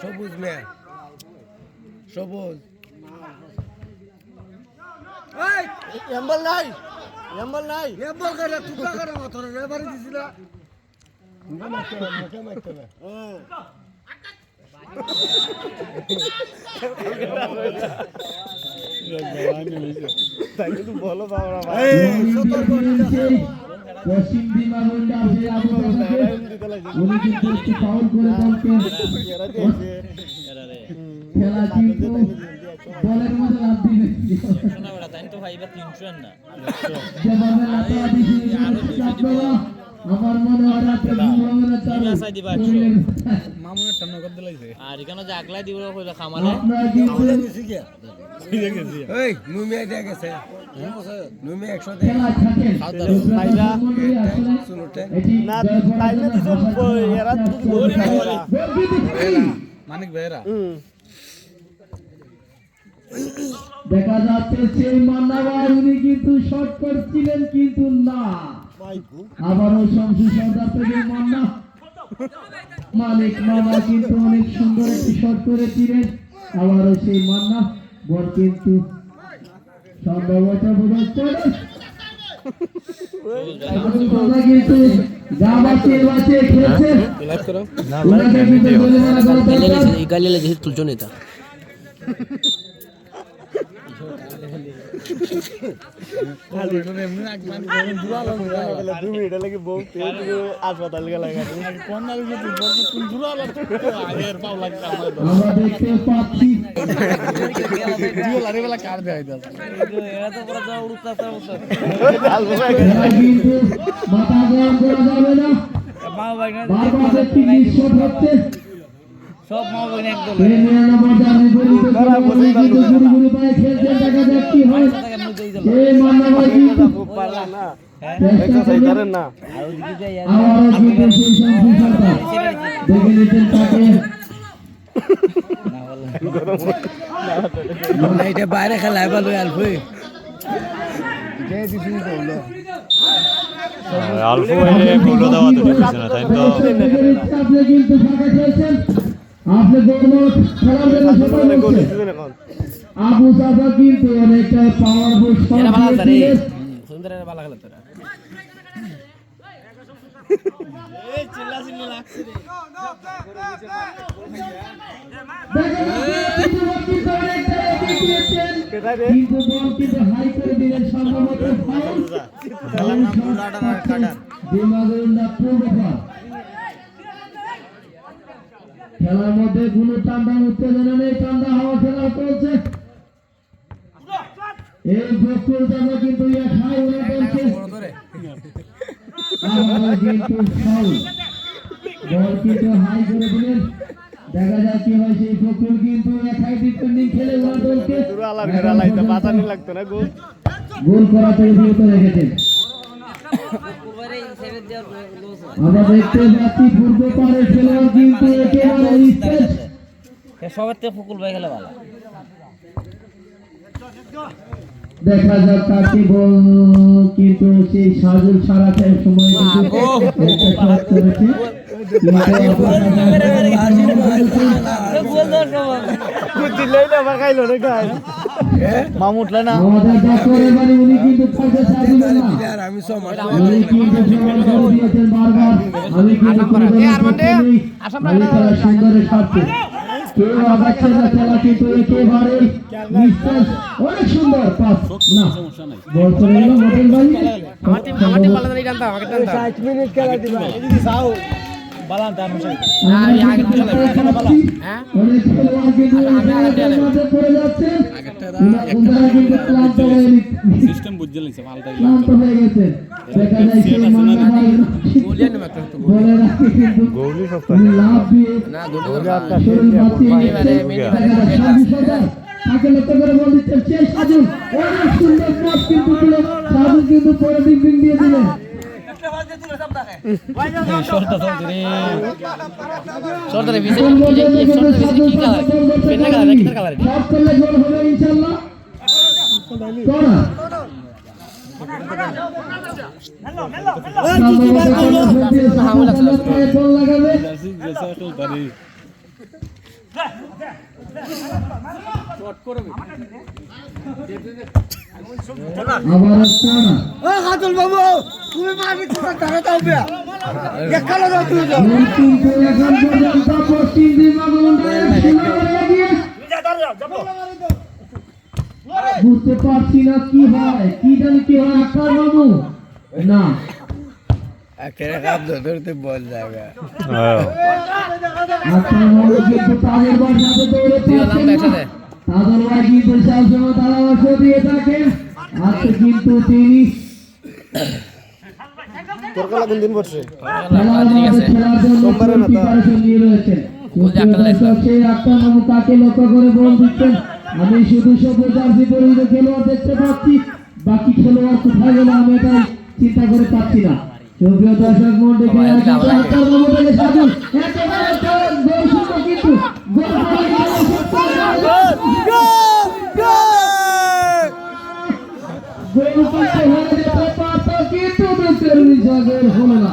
সবুজ মেয়ে। সবুজ। এম্বল নাই এম্বল নাই। করে করে এবারে দিছিল হবে বলো বাবা পশ্চিম বিমানবন্দর আসে আবু তাহের উনি কিন্তু একটু ফাউল করে বলকে খেলা কিন্তু বলের মধ্যে লাভ দিবে। আমার মনে হয় রাতে তার মামুনের টান্না আর এখানে যে আগলাই দিব কইলে খামালে। আপনারা কিন্তু এই গেছে। দেখা যাচ্ছে সেই মান্নাবার উনি কিন্তু শট করছিলেন কিন্তু না আবারও শমশু সর্দার থেকে মান্না মালিক মামা কিন্তু অনেক সুন্দর একটি শট করেছিলেন আবারও সেই মান্না বল কিন্তু সম্ভবত কিন্তু বাঁচিয়ে বাঁচিয়ে কিন্তু জরিমানা করা। গালিলে যেহেতু তুলছো নেতা মা ভাই না বারবার একটি নিঃশট হচ্ছে সব মা একদম হয়? এটা বাইরে খেলায় ভালো আলফি আলফু হইলে গোলো দেওয়া তো তাই তো। আপনি গৌরব খেলার জন্য সফল হচ্ছেন আবু সাদা কিন্তু অনেকটা পাওয়ারফুল শট দিয়েছিলেন সুন্দর ভালো খেলা তোরা। কিন্তু বল কিন্তু হাই করে দিলেন সম্ভবত ফাউল দিমাগুন্ডা পূর্বফল খেলার মধ্যে কোনো ঠান্ডা উত্তেজনা নেই ঠান্ডা হাওয়া খেলা চলছে। এই বস্তুর জন্য কিন্তু বল হাই করে দিলেন। দেখা যাক কি হয় সেই ফকুল কিন্তু ডিফেন্ডিং খেলে দলকে গোল। গোল করা থেকে বিরত রেখেছেন। আমরা দেখতে পাচ্ছি পূর্ব পারে খেলোয়াড় কিন্তু একেবারে স্টেজ সবার থেকে ফুকুল ভাই খেলা ভালো দেখা যাক কাটি বল কিন্তু সেই সাজুল সারা খেলার সময় কিন্তু শট করেছে দিলেই না আবার খাইলো রে গায় মামু উঠলে না আমি অনেক সুন্দর পাস না বল চলে গেল মোটেল ভাই আমার টিম আমার টিম পালা ষাট মিনিট খেলা দিবা। এদিকে যাও অনেক খেলোয়াড় কিন্তু একেবারে মাঠে পড়ে যাচ্ছে ওনারা কিন্তু ক্লান্ত হয়ে সিস্টেম বুঝে লাইছে মালটা ক্লান্ত হয়ে গেছে দেখা যায় সেই মান্না ভাই বলে রাখি কিন্তু গৌলি সব লাভ দিয়ে শরীর বাঁচিয়ে নিয়ে দেখা যায় সাজু তাকে লক্ষ্য করে বল দিচ্ছেন সেই সাজু অনেক সুন্দর ক্রস কিন্তু ছিল সাজু কিন্তু পরে দিক দিক দিয়ে দিলেন সর্দারে এখন বলতে দেখেছেন সাজু সরকার বল করতে পারেনি শট করলে ইনশাআল্লাহ খাতুল বাবু তুমি মারবি তোমার ধারে দাও বিয়া দেখাল তুমি যাও কিন্তু এখন পর্যন্ত পশ্চিম দিবাগন্ডায় খেলোয়াড় এগিয়ে। বুঝতে পারছি না কি হয়। কি জানি কি হয় আকার বাবু? না। একের কাপ ধরতে বল যাবে হ্যাঁ। আকার বাবু তাদের দৌড়ে পাচ্ছেন না। তাদের দিয়ে থাকেন। আজকে কিন্তু তিনি কোন দিন পড়ছে? সেই আক্তার বাবু কাকে লক্ষ্য করে বল দিচ্ছেন? আমি শুধু সবুজ জার্সি পরিহিত খেলোয়াড় দেখতে পাচ্ছি। বাকি খেলোয়াড় কোথায় গেল আমি এটা চিন্তা করে পাচ্ছি না। সুপ্রিয় দর্শক মন্ডলী কিন্তু হলো না।